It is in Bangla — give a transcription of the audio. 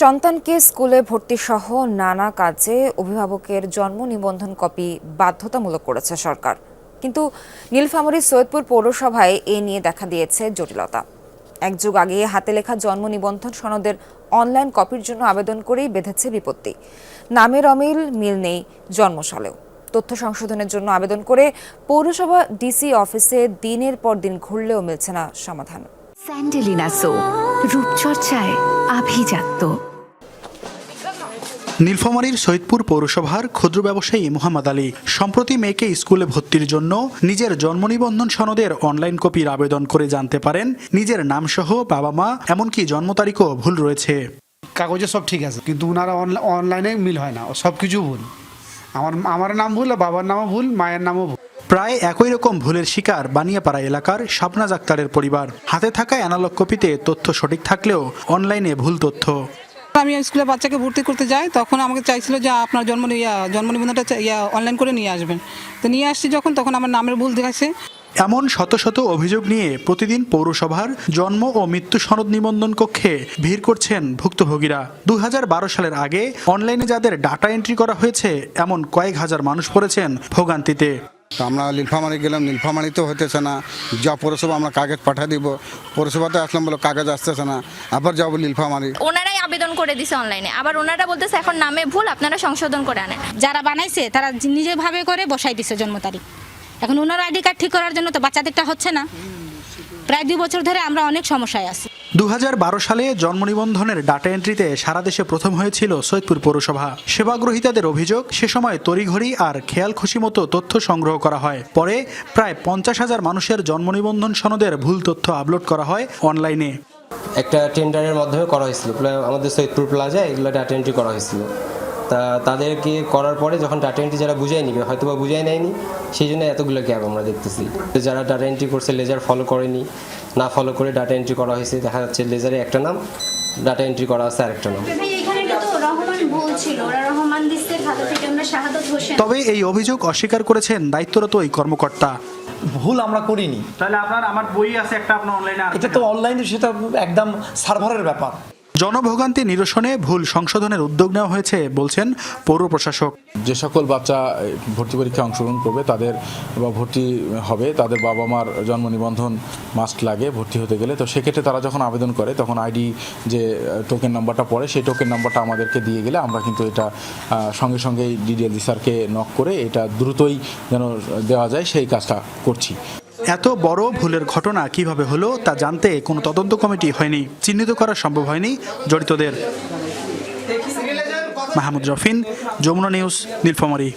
সন্তানকে স্কুলে ভর্তি সহ নানা কাজে অভিভাবকের জন্ম নিবন্ধন কপি বাধ্যতামূলক করেছে সরকার। কিন্তু নীলফামারী সৈয়দপুর পৌরসভায় এ নিয়ে দেখা দিয়েছে জটিলতা। এক যুগ আগে হাতে লেখা জন্ম নিবন্ধন সনদের অনলাইন কপির জন্য আবেদন করেই বেঁধেছে বিপত্তি। নামের অমিল মিল নেই জন্মসালেও তথ্য সংশোধনের জন্য আবেদন করে পৌরসভা ডিসি অফিসে দিনের পর দিন ঘুরলেও মিলছে না সমাধান। স্যান্ডেলিনা সো রূপচর্চায় আভিজাত্য। নীলফামারীর সৈয়দপুর পৌরসভার ক্ষুদ্র ব্যবসায়ী মোহাম্মদ আলী সম্প্রতি মেয়েকে স্কুলে ভর্তির জন্য নিজের জন্ম নিবন্ধন সনদের অনলাইন কপির আবেদন করে জানতে পারেন নিজের নামসহ বাবা মা এমনকি জন্ম তারিখও ভুল রয়েছে। কাগজে সব ঠিক আছে কিন্তু ওনারা অনলা- অনলাইনে মিল হয় না সব কিছু ভুল। আমার আমার নাম ভুল বাবার নামও ভুল মায়ের নামও ভুল। প্রায় একই রকম ভুলের শিকার বানিয়াপাড়া এলাকার শাবনাজ আক্তারের পরিবার। হাতে থাকা অ্যানালগ কপিতে তথ্য সঠিক থাকলেও অনলাইনে ভুল তথ্য। আমি স্কুলে বাচ্চাকে ভর্তি করতে যাই তখন আমাকে চাইছিল যে আপনার জন্ম ইয়া জন্ম নিবন্ধনটা ইয়া অনলাইন করে নিয়ে আসবেন। তো নিয়ে আসছি যখন তখন আমার নামের ভুল দেখাচ্ছে। এমন শত শত অভিযোগ নিয়ে প্রতিদিন পৌরসভার জন্ম ও মৃত্যু সনদ নিবন্ধন কক্ষে ভিড় করছেন ভুক্তভোগীরা। দু হাজার বারো সালের আগে অনলাইনে যাদের ডাটা এন্ট্রি করা হয়েছে এমন কয়েক হাজার মানুষ পড়েছেন ভোগান্তিতে। আমরা নীলফামারি গেলাম নীলফামারিতেও হতেছে না। যা পৌরসভা আমরা কাগজ পাঠিয়ে দিব। পৌরসভাতে আসলাম বলো কাগজ আসতেছে না। আবার যাব নীলফামারি। ওনারাই আবেদন করে দিছে অনলাইনে আবার ওনারা বলতেছে এখন নামে ভুল আপনারা সংশোধন করে আনেন। যারা বানাইছে তারা নিজেভাবে করে বসাই দিছে জন্ম তারিখ। এখন ওনার আইডি কার্ড ঠিক করার জন্য তো বাচ্চাদেরটা হচ্ছে না। প্রায় দুই বছর ধরে আমরা অনেক সমস্যায় আছি। দু হাজার বারো সালে জন্ম নিবন্ধনের ডাটা এন্ট্রিতে সারা দেশে প্রথম হয়েছিল সৈয়দপুর পৌরসভা। সেবাগ্রহীতাদের অভিযোগ, সে সময় তড়িঘড়ি আর খেয়াল খুশি মতো তথ্য সংগ্রহ করা হয়। পরে প্রায় পঞ্চাশ হাজার মানুষের জন্ম নিবন্ধন সনদের ভুল তথ্য আপলোড করা হয় অনলাইনে। একটা টেন্ডারের মাধ্যমে করা হয়েছিল। আমাদের সৈয়দপুর প্লাজায় এগুলো ডাটা এন্ট্রি করা হয়েছিল। তা তাদেরকে করার পরে যখন ডাটা এন্ট্রি যারা বুঝাই নিবে হয়তো বা বুঝাই নেয়নি সেই জন্য এতগুলো ক্যাব আমরা দেখতেছি। তো যারা ডাটা এন্ট্রি করছে লেজার ফলো করেনি না ফলো করে ডাটা এন্ট্রি করা হয়েছে দেখা যাচ্ছে লেজারে একটা নাম ডাটা এন্ট্রি করা আছে আরেকটা নাম। ভাই এখানে কিন্তু রহমান ভুল ছিল। ওরা রহমান দিচ্ছে খাতা থেকে আমরা শাহাদত হোসেন তবে এই অভিযোগ অস্বীকার করেছেন দায়িত্বরত এই কর্মকর্তা। ভুল আমরা করিনি। তাহলে আপনার আমার বই আছে একটা আপনার অনলাইনে এটা তো অনলাইনে সেটা একদম সার্ভারের ব্যাপার। জনভোগান্তি নিরসনে ভুল সংশোধনের উদ্যোগ নেওয়া হয়েছে, বলছেন পৌর প্রশাসক। যে সকল বাচ্চা ভর্তি পরীক্ষায় অংশগ্রহণ করবে, তাদের বা ভর্তি হবে, তাদের বাবা মার জন্ম নিবন্ধন মাস্ট লাগে ভর্তি হতে গেলে। তো সেক্ষেত্রে তারা যখন আবেদন করে, তখন আইডি যে টোকেন নাম্বারটা পড়ে, সেই টোকেন নাম্বারটা আমাদেরকে দিয়ে গেলে আমরা কিন্তু এটা সঙ্গে সঙ্গেই ডিডিএলজি স্যারকে নক করে এটা দ্রুতই যেন দেওয়া যায়, সেই কাজটা করছি। এত বড় ভুলের ঘটনা কীভাবে হলো তা জানতে কোনো তদন্ত কমিটি হয়নি, চিহ্নিত করা সম্ভব হয়নি জড়িতদের। মাহমুদ রফিন, যমুনা নিউজ, নীলফামারী।